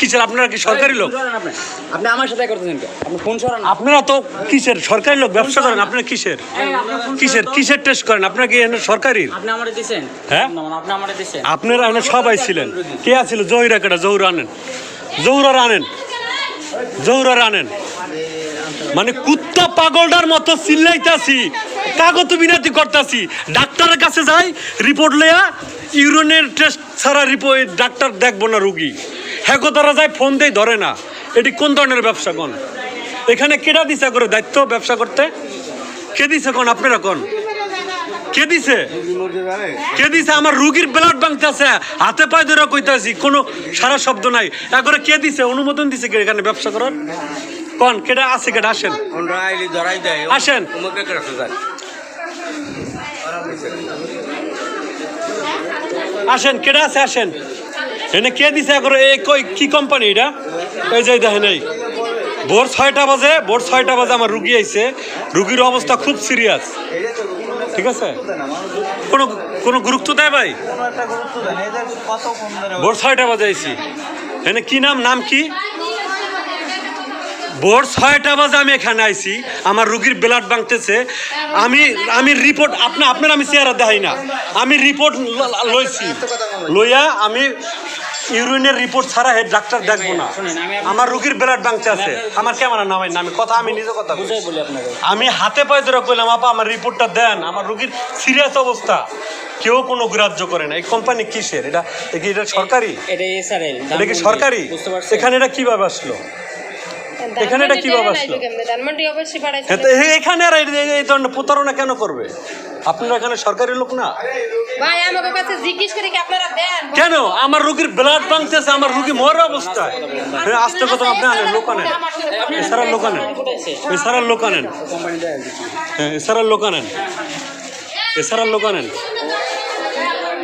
কিসের? আপনারা কি সরকারি লোক? আপনি আমার সাথে করতেছেন? আপনি ফোন সরান। আপনারা তো কিসের? সরকারি লোক ব্যবসা করেন আপনারা কিসের? আপনি কিসের সরান কিসের? টেস্ট করেন? আপনারা কি এখানে সরকারি? আপনি আমারে দিছেন। হ্যাঁ? আপনি আমারে দিছেন। আপনারা এখানে সবাই ছিলেন কে আছিল? জহিরা কেটা জহুর আনেন। জহুরার আনেন জহুরার আনেন মানে কুত্তা পাগলটার মতো চিল্লাইতাছি। কাগজ বিনাতি করতাছি। ডাক্তারের কাছে যাই রিপোর্ট লেয়া ইউরিনের টেস্ট ছাড়া রিপোর্ট ডাক্তার দেখব না রুগী। হ্যাঁ তারা যায় ফোন দেই ধরে না। এটি কোন ধরনের ব্যবসা কোন? এখানে কেটা দিছে করে দায়িত্ব ব্যবসা করতে? কে দিছে কোন আপনারা কোন? কে দিছে? কে দিছে? আমার রুগীর ব্লাড ব্যাংক আছে হাতে পায়ে ধরে কইতাছি কোনো সারা শব্দ নাই। একবারে কে দিছে? অনুমোদন দিছে কে এখানে ব্যবসা করার? কোন কেটা আছে কেটা আসেন? দেয় আসেন। আসেন কেটা আছে আসেন। এনে কে দিছে এই কই, কি কোম্পানি এটা? এই যে দেখেন এই। ভোর ছয়টা বাজে, ভোর ছয়টা বাজে আমার রুগী আইছে রুগীর অবস্থা খুব সিরিয়াস ঠিক আছে? কোনো কোনো গুরুত্ব দেয় ভাই? ভোর ছয়টা বাজে আইছি এনে কি নাম নাম কি? ভোর ছয়টা বাজে আমি এখানে আইছি। আমার রুগীর ব্লাড বাংতেছে আমি আমি রিপোর্ট আপনি আপনার আমি চেহারা দেখাই না। আমি রিপোর্ট লইছি লইয়া আমি ইউরিনের রিপোর্ট ছাড়া হেড ডাক্তার দেখব না। শুনেন, আমি আপনার- আমার রুগীর ব্লাড বাংতে আছে। আমার ক্যামেরা নামাই না আমি কথা আমি নিজে কথা বলছি। বুঝাই বলি আপনাকে। আমি হাতে পায়ে ধরে কইলাম আপা আমার রিপোর্টটা দেন। আমার রুগীর সিরিয়াস অবস্থা। কেউ কোনো গ্রাহ্য করে না। এই কোম্পানি কিসের? এটা এটা সরকারি? এটা কি সরকারি? এখানে এটা কীভাবে আসলো? এখানে এটা কীভাবে আসলো? এখানে আর এই ধরনের প্রতারণা কেন করবে? আপনারা এখানে সরকারি লোক না? ভাই আমাকে কাছে জিজ্ঞেস করে কি আপনারা দেন? কেন? আমার রুগীর ব্লাড ভাঙতেছে আমার রুগী মরার অবস্থায়। আস্তে কথা আপনি আনেন লোক আনেন। এছাড়া লোক আনেন। এছাড়া লোক আনেন। হ্যাঁ এছাড়া লোক আনেন। এছাড়া লোক আনেন।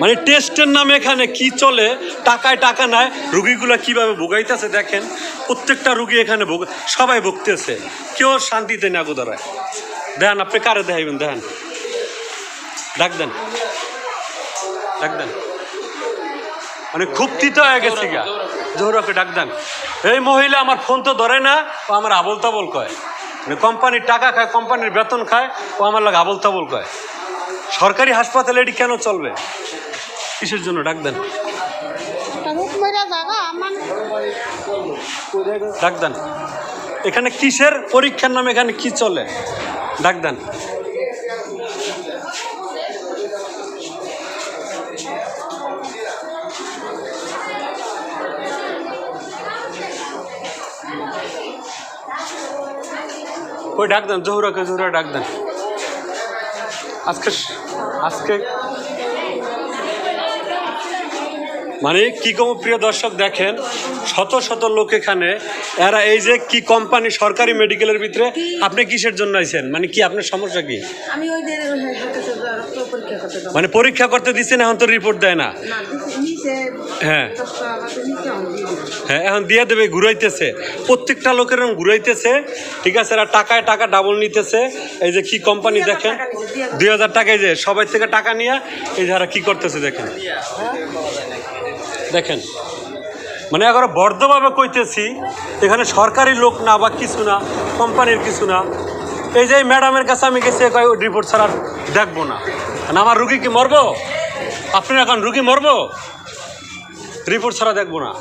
মানে টেস্টের নামে এখানে কি চলে টাকায় টাকা নেয় রুগীগুলো কীভাবে ভোগাইতেছে দেখেন? প্রত্যেকটা রুগী এখানে সবাই ভুগতেছে। কেউ শান্তিতে না গোদারায় দেন আপনি কারে দেখাইবেন? দেখেন ডাক দেন। ডাক দেন। মানে খুব তিতা হয়ে গেছে গা। জোহরকে ডাক দেন। এই মহিলা আমার ফোন তো ধরে না ও আমার আবল তাবল কয়। মানে কোম্পানির টাকা খায় কোম্পানির বেতন খায় ও আমার লাগে আবল তাবল কয়। সরকারি হাসপাতালে এটি কেন চলবে? কিসের জন্য? ডাক দেন। ডাক দেন। এখানে কিসের পরীক্ষার নামে এখানে কি চলে? ডাক দেন। ওই ডাক দেন জহুরাকে জহুরা ডাক দেন। আজকে আজকে মানে কি কম প্রিয় দর্শক দেখেন শত শত লোক এখানে এরা এই যে কি কোম্পানি সরকারি মেডিকেলের ভিতরে আপনি কিসের জন্য আইছেন? মানে কি আপনার সমস্যা কি? আমি ওই যে রক্ত পরীক্ষা করতে যাব মানে পরীক্ষা করতে দিচ্ছেন এখন তো রিপোর্ট দেয় না। হ্যাঁ। হ্যাঁ এখন দিয়ে দেবে ঘুরাইতেছে। প্রত্যেকটা লোকের ঘুরাইতেছে ঠিক আছে এরা টাকায় টাকা ডাবল নিতেছে। এই যে কি কোম্পানি দেখেন? দুই হাজার টাকায় যে সবাই থেকে টাকা নিয়ে এই যারা কি করতেছে দেখেন। দেখেন। মানে এখন বর্ধভাবে কইতেছি এখানে সরকারি লোক না বা কিছু না কোম্পানির কিছু না। এই যে ম্যাডামের কাছে আমি গেছি রিপোর্ট ছাড়া দেখব না। না আমার রুগী কি মরবো? আপনি এখন রুগী মরবো? রিপোর্ট ছাড়া দেখব না।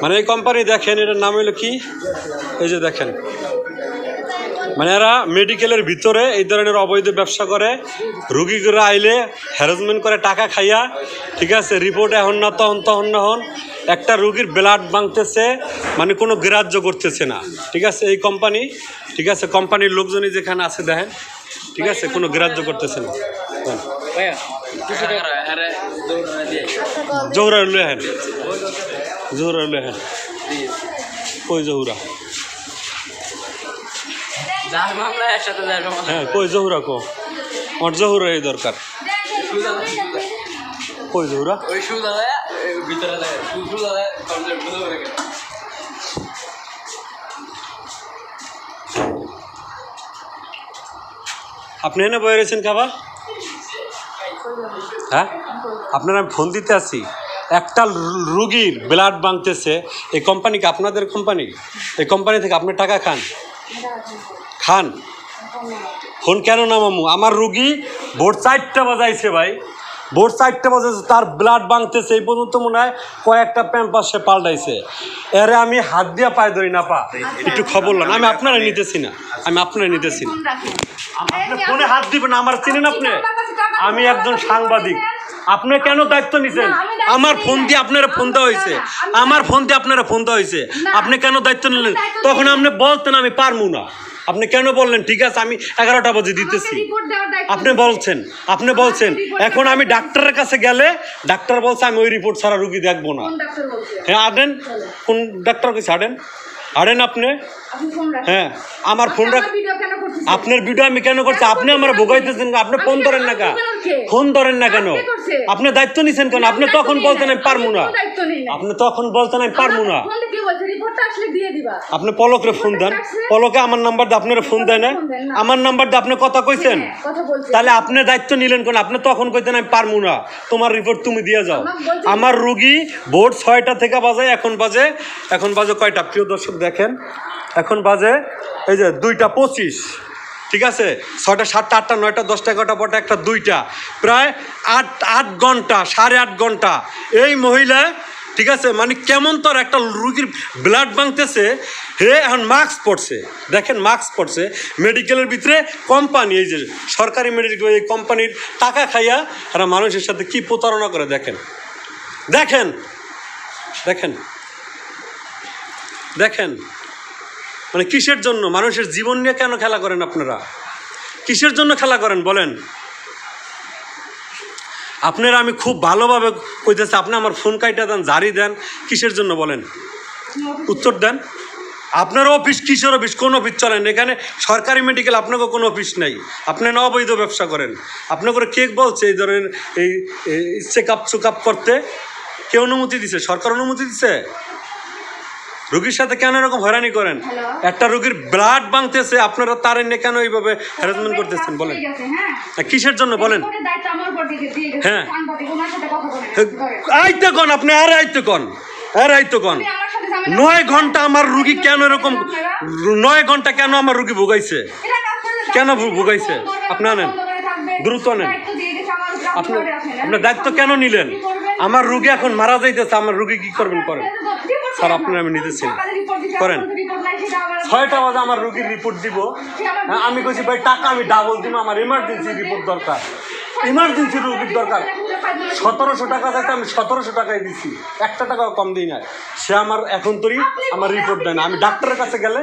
মানে এই কোম্পানি দেখেন এটার নাম হলো কি এই যে দেখেন মানে এরা মেডিকেলের ভিতরে এই ধরনের অবৈধ ব্যবসা করে রুগীগুলো আইলে হ্যারাসমেন্ট করে টাকা খাইয়া ঠিক আছে রিপোর্ট এখন না তহন তহন না হন একটা রুগীর ব্লাড ভাঙতেছে মানে কোনো গ্রাহ্য করতেছে না ঠিক আছে এই কোম্পানি ঠিক আছে কোম্পানির লোকজনই যেখানে আছে দেখেন ঠিক আছে কোনো গ্রাহ্য করতেছে না জহুরা হেন জহুরা লয়ে হেন ওই জহুরা? হ্যাঁ কই জহুরা কো? আমার জহুরা এই দরকার। কই জহুরা? আপনি এনে বয়ে রয়েছেন কাবা হ্যাঁ? আপনার আমি ফোন দিতে আসি। একটা রুগীর ব্লাড বাঁধতেছে এই কোম্পানি কি আপনাদের কোম্পানি এই কোম্পানি থেকে আপনি টাকা খান? খান? ফোন কেন না মামু আমার রুগী ভোর চারটা বাজাইছে ভাই। ভোর চারটা বাজাইছে তার ব্লাড বাংতেছে এই পর্যন্ত মনে হয় কয়েকটা প্যাম্পাস সে পাল্টাইছে। এরে আমি হাত দিয়ে পায়ে ধরি না পা। একটু খবর লান আমি আপনারা নিতেছি না আমি আপনারা নিতেছি না। আপনি ফোনে হাত দিবেন আমার চিনেন আপনি? আমি একজন সাংবাদিক। আপনি কেন দায়িত্ব নিছেন? আমার ফোন দিয়ে আপনারা ফোন দেওয়া হয়েছে। আমার ফোন দিয়ে আপনারা ফোন দেওয়া হয়েছে। আপনি কেন দায়িত্ব নিলেন? তখন আপনি বলতেন আমি পারব না। আপনি কেন বললেন? ঠিক আছে আমি এগারোটা বাজে দিতেছি। আপনি বলছেন আপনি বলছেন। এখন আমি ডাক্তারের কাছে গেলে ডাক্তার বলছে আমি ওই রিপোর্ট ছাড়া রুগী দেখব না। হ্যাঁ আনেন। কোন ডাক্তার কাছে আনেন? আনেন আপনি? হ্যাঁ আমার ফোন রাখ আপনার ভিডিও আমি কেন করছি? আপনি আমার ভোগাইতেছেন না, আপনি ফোন ধরেন না কেন? ফোন ধরেন না কেন? আপনি দায়িত্ব নিছেন কেন? আপনি তখন বলতেন আমি পারব না। আপনি তখন বলতেন আমি পারব না। আপনি পলকরে ফোন দেন। পলকে আমার নাম্বার দিয়ে আপনারা ফোন দেয় না। আমার নাম্বার দিয়ে আপনি কথা কইছেন। তাহলে আপনি দায়িত্ব নিলেন কোন? আপনি তখন কইতেন আমি পারব না। তোমার রিপোর্ট তুমি দিয়ে যাও। আমার রুগী ভোর ছয়টা থেকে বাজে এখন বাজে এখন বাজে কয়টা? প্রিয় দর্শক দেখেন। এখন বাজে এই যে দুইটা পঁচিশ। ঠিক আছে? ছয়টা সাতটা আটটা নয়টা দশটা এগারোটা বারোটা একটা দুইটা। প্রায় আট আট ঘণ্টা সাড়ে আট ঘণ্টা এই মহিলা ঠিক আছে? মানে কেমন তোর একটা রুগীর ব্লাড ভাঙতেছে? হে, এখন মাস্ক পড়ছে দেখেন মাস্ক পড়ছে মেডিকেলের ভিতরে কোম্পানি এই যে সরকারি মেডিকেল এই কোম্পানির টাকা খাইয়া এরা মানুষের সাথে কি প্রতারণা করে? দেখেন। দেখেন। দেখেন। দেখেন। মানে কিসের জন্য? মানুষের জীবন নিয়ে কেন খেলা করেন আপনারা? কিসের জন্য খেলা করেন? বলেন। আপনারা আমি খুব ভালোভাবে কইতেছি, আপনি আমার ফোন কাইটা দেন, জারি দেন, কিসের জন্য বলেন? উত্তর দেন। আপনার অফিস কিসের অফিস? কোন অফিস চলেন? এখানে সরকারি মেডিকেল আপনাকে কোনো অফিস নাই। আপনি না অবৈধ ব্যবসা করেন। আপনার করে কে বলছে, এই ধরনের এই চেক আপ চুক করতে। কে অনুমতি দিছে? সরকার অনুমতি দিছে? রুগীর সাথে কেন এরকম হয়রানি করেন? একটা রুগীর ব্লাড বাংতেছে আপনারা তার এনে কেন এইভাবে হ্যারাসমেন্ট করতেছেন? বলেন। হ্যাঁ, কিসের জন্য বলেন? হ্যাঁ। আইতে কন আপনি আর আইতে কন আর আইতে কন। নয় ঘণ্টা আমার রুগী কেন এরকম নয় ঘণ্টা কেন আমার রুগী ভোগাইছে? কেন ভোগাইছে? আপনি আনেন। দ্রুত আনেন। আপনি আপনার দায়িত্ব কেন নিলেন? আমার রুগী এখন মারা যাইতেছে আমার রুগী কি করবেন করেন স্যার আপনার আমি নিতেছি। করেন। ছয়টা বাজে আমার রুগীর রিপোর্ট দিব। হ্যাঁ, আমি কইছি ভাই টাকা আমি ডাবল দিব আমার ইমার্জেন্সি রিপোর্ট দরকার। ইমার্জেন্সি রুগীর দরকার। সতেরোশো টাকা যাতে আমি সতেরোশো টাকায় দিচ্ছি একটা টাকাও কম দিই না সে আমার এখন তোরই আমার রিপোর্ট দেয় না। আমি ডাক্তারের কাছে গেলে